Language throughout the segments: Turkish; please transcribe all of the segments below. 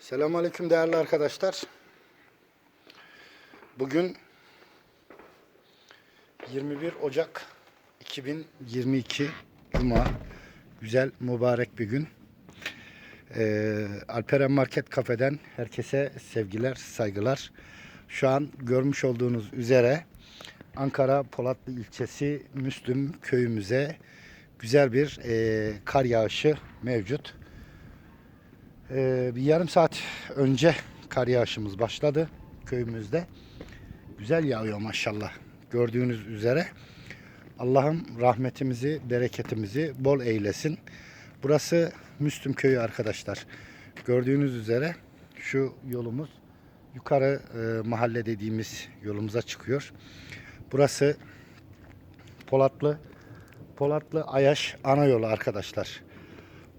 Selamünaleyküm değerli arkadaşlar. Bugün 21 Ocak 2022 Cuma. Güzel mübarek bir gün. Ee, Alperen Market Kafe'den herkese sevgiler, saygılar. Şu an görmüş olduğunuz üzere Ankara Polatlı ilçesi Müslüm köyümüze güzel bir e, kar yağışı mevcut. Ee, bir yarım saat önce kar yağışımız başladı köyümüzde. Güzel yağıyor maşallah. Gördüğünüz üzere. Allah'ım rahmetimizi, bereketimizi bol eylesin. Burası Müslüm köyü arkadaşlar. Gördüğünüz üzere şu yolumuz yukarı e, mahalle dediğimiz yolumuza çıkıyor. Burası Polatlı Polatlı Ayaş ana yolu arkadaşlar.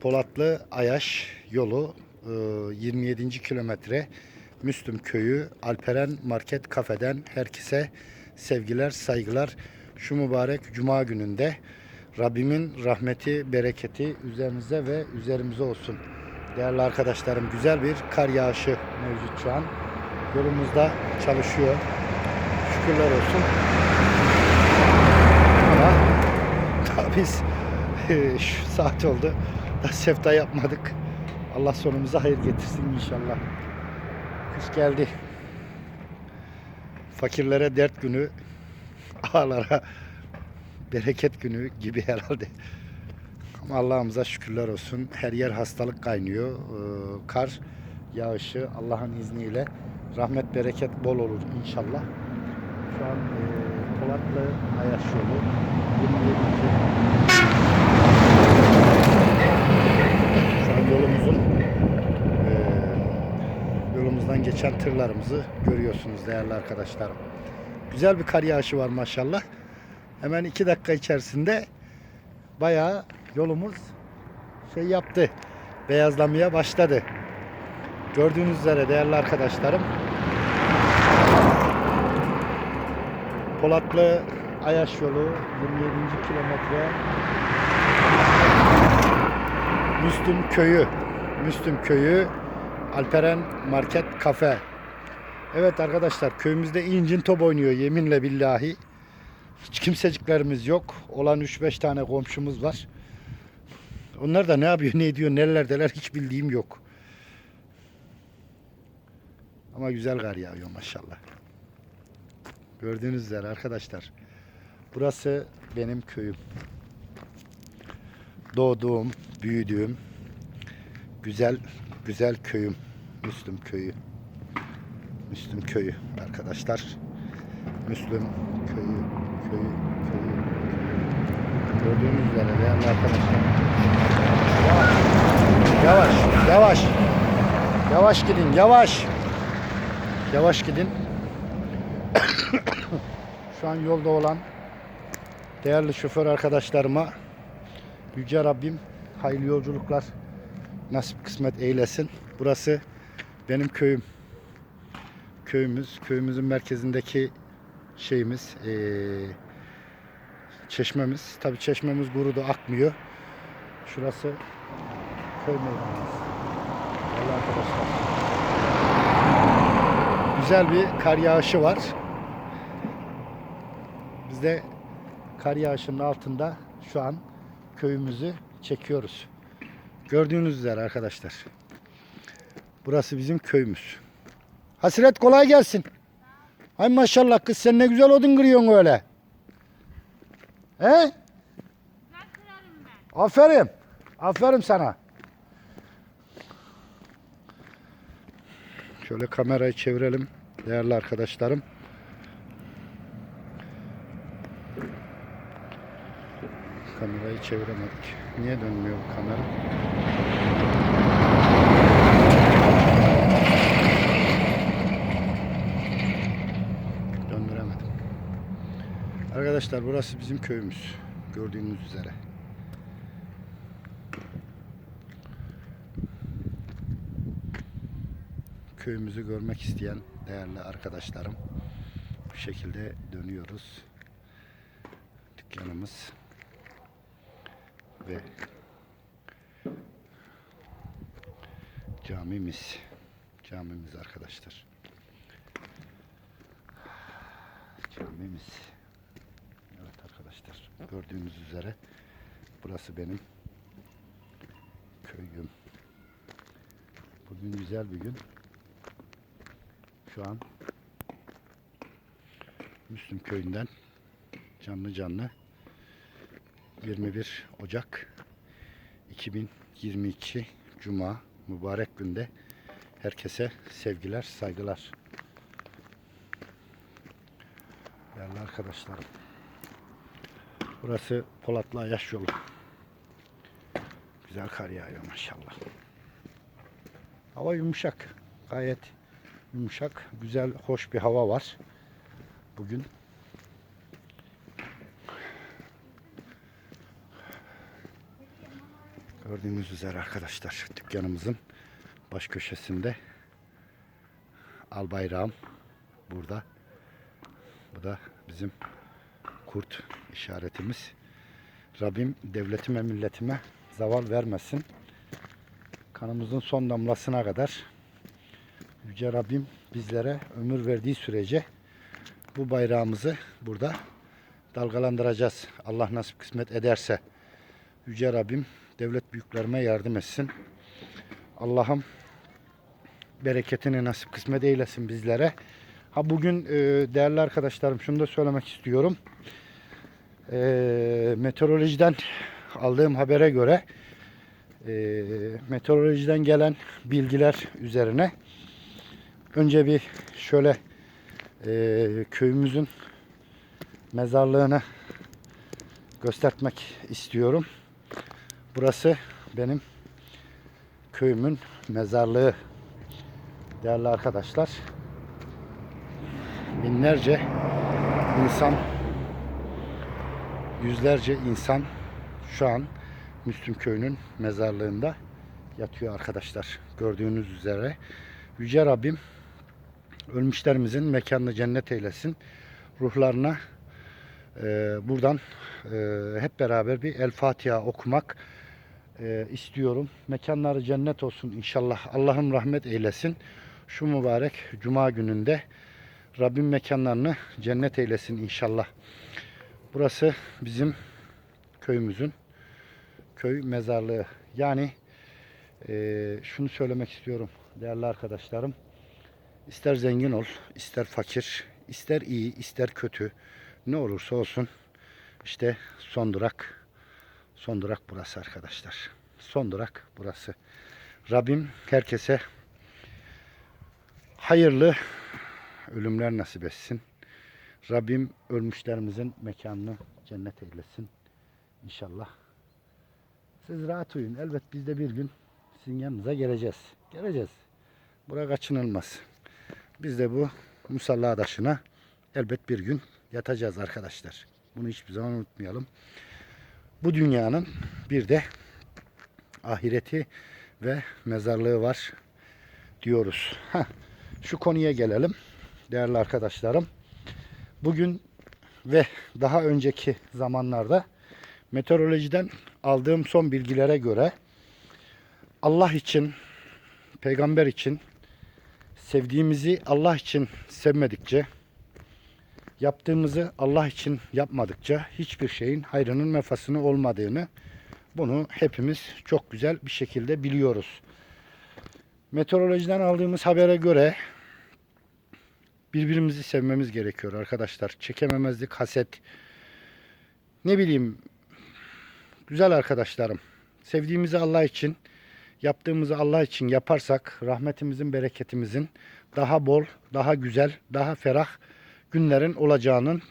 Polatlı Ayaş yolu e, 27. kilometre Müslüm köyü Alperen Market Kafe'den herkese sevgiler, saygılar. Şu mübarek cuma gününde Rabbimin rahmeti, bereketi üzerinize ve üzerimize olsun. Değerli arkadaşlarım güzel bir kar yağışı mevcut şu an. Yolumuzda çalışıyor. Şükürler olsun. Ama daha biz şu saat oldu. Da sefta yapmadık. Allah sonumuza hayır getirsin inşallah. Kış geldi. Fakirlere dert günü, ağalara bereket günü gibi herhalde. Ama Allah'ımıza şükürler olsun. Her yer hastalık kaynıyor. Ee, kar yağışı Allah'ın izniyle rahmet bereket bol olur inşallah. Şu an e, Polatlı Ayaş yolu 27. Yolumuzun yolumuzdan geçen tırlarımızı görüyorsunuz değerli arkadaşlarım. Güzel bir kar yağışı var maşallah. Hemen iki dakika içerisinde bayağı yolumuz şey yaptı. Beyazlamaya başladı. Gördüğünüz üzere değerli arkadaşlarım Polatlı Ayaş yolu 27. kilometre Müslüm köyü. Müslüm köyü Alperen Market Kafe Evet arkadaşlar köyümüzde incin top oynuyor yeminle billahi. Hiç kimseciklerimiz yok. Olan 3-5 tane komşumuz var. Onlar da ne yapıyor ne ediyor nerelerdeler hiç bildiğim yok. Ama güzel kar yağıyor maşallah. Gördüğünüz üzere arkadaşlar. Burası benim köyüm. Doğduğum, büyüdüğüm güzel güzel köyüm. Müslüm köyü. Müslüm köyü arkadaşlar. Müslüm köyü, köyü, köyü. Gördüğünüz üzere değerli arkadaşlar. Yavaş, yavaş. Yavaş gidin, yavaş. Yavaş gidin. Şu an yolda olan değerli şoför arkadaşlarıma Yüce Rabbim hayırlı yolculuklar nasip kısmet eylesin. Burası benim köyüm. Köyümüz, köyümüzün merkezindeki şeyimiz, eee, çeşmemiz. Tabi çeşmemiz kurudu, akmıyor. Şurası köy meydanımız. Değerli arkadaşlar. Güzel bir kar yağışı var. Biz de kar yağışının altında şu an köyümüzü çekiyoruz. Gördüğünüz üzere arkadaşlar. Burası bizim köyümüz. Hasret kolay gelsin. Ay maşallah kız sen ne güzel odun kırıyorsun öyle. He? Aferin. Aferin sana. Şöyle kamerayı çevirelim değerli arkadaşlarım. Kamerayı çeviremedik. Niye dönmüyor kamera? Döndüremedim. Arkadaşlar burası bizim köyümüz. Gördüğünüz üzere. Köyümüzü görmek isteyen değerli arkadaşlarım bu şekilde dönüyoruz. Dükkanımız ve camimiz. camimiz arkadaşlar. Camimiz. Evet arkadaşlar gördüğünüz üzere burası benim köyüm. Bugün güzel bir gün. Şu an Müslüm köyünden canlı canlı 21 Ocak 2022 Cuma mübarek günde herkese sevgiler, saygılar. Değerli arkadaşlarım. Burası Polatlı Ayaş yolu. Güzel kar yağıyor maşallah. Hava yumuşak. Gayet yumuşak, güzel, hoş bir hava var. Bugün Gördüğünüz üzere arkadaşlar dükkanımızın baş köşesinde al bayrağım burada. Bu da bizim kurt işaretimiz. Rabbim devletime milletime zaval vermesin. Kanımızın son damlasına kadar Yüce Rabbim bizlere ömür verdiği sürece bu bayrağımızı burada dalgalandıracağız. Allah nasip kısmet ederse. Yüce Rabbim devlet büyüklerime yardım etsin. Allah'ım bereketini nasip kısmet eylesin bizlere. Ha bugün e, değerli arkadaşlarım şunu da söylemek istiyorum. E, meteorolojiden aldığım habere göre e, meteorolojiden gelen bilgiler üzerine önce bir şöyle e, köyümüzün mezarlığını göstermek istiyorum. Burası benim köyümün mezarlığı. Değerli arkadaşlar. Binlerce insan yüzlerce insan şu an Müslüm köyünün mezarlığında yatıyor arkadaşlar. Gördüğünüz üzere. Yüce Rabbim ölmüşlerimizin mekanını cennet eylesin. Ruhlarına e, buradan e, hep beraber bir El Fatiha okumak e, istiyorum. Mekanları cennet olsun inşallah. Allah'ım rahmet eylesin. Şu mübarek cuma gününde Rabbim mekanlarını cennet eylesin inşallah. Burası bizim köyümüzün köy mezarlığı. Yani e, şunu söylemek istiyorum değerli arkadaşlarım. İster zengin ol, ister fakir, ister iyi, ister kötü. Ne olursa olsun işte son durak son durak burası arkadaşlar. Son durak burası. Rabbim herkese hayırlı ölümler nasip etsin. Rabbim ölmüşlerimizin mekanını cennet eylesin. İnşallah. Siz rahat uyuyun. Elbet biz de bir gün sizin yanınıza geleceğiz. Geleceğiz. Bura kaçınılmaz. Biz de bu musalla taşına elbet bir gün yatacağız arkadaşlar. Bunu hiçbir zaman unutmayalım. Bu dünyanın bir de ahireti ve mezarlığı var diyoruz. Heh, şu konuya gelelim değerli arkadaşlarım. Bugün ve daha önceki zamanlarda meteorolojiden aldığım son bilgilere göre Allah için, peygamber için sevdiğimizi Allah için sevmedikçe yaptığımızı Allah için yapmadıkça hiçbir şeyin hayrının mefasını olmadığını bunu hepimiz çok güzel bir şekilde biliyoruz. Meteorolojiden aldığımız habere göre birbirimizi sevmemiz gerekiyor arkadaşlar. Çekememezlik, haset. Ne bileyim güzel arkadaşlarım. Sevdiğimizi Allah için, yaptığımızı Allah için yaparsak rahmetimizin, bereketimizin daha bol, daha güzel, daha ferah günlerin olacağının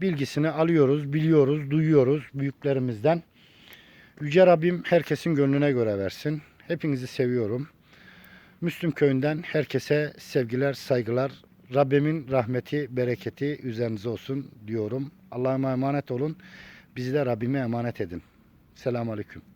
bilgisini alıyoruz, biliyoruz, duyuyoruz büyüklerimizden. Yüce Rabbim herkesin gönlüne göre versin. Hepinizi seviyorum. Müslüm köyünden herkese sevgiler, saygılar. Rabbimin rahmeti, bereketi üzerinize olsun diyorum. Allah'a emanet olun. Bizi de Rabbime emanet edin. Selamun Aleyküm.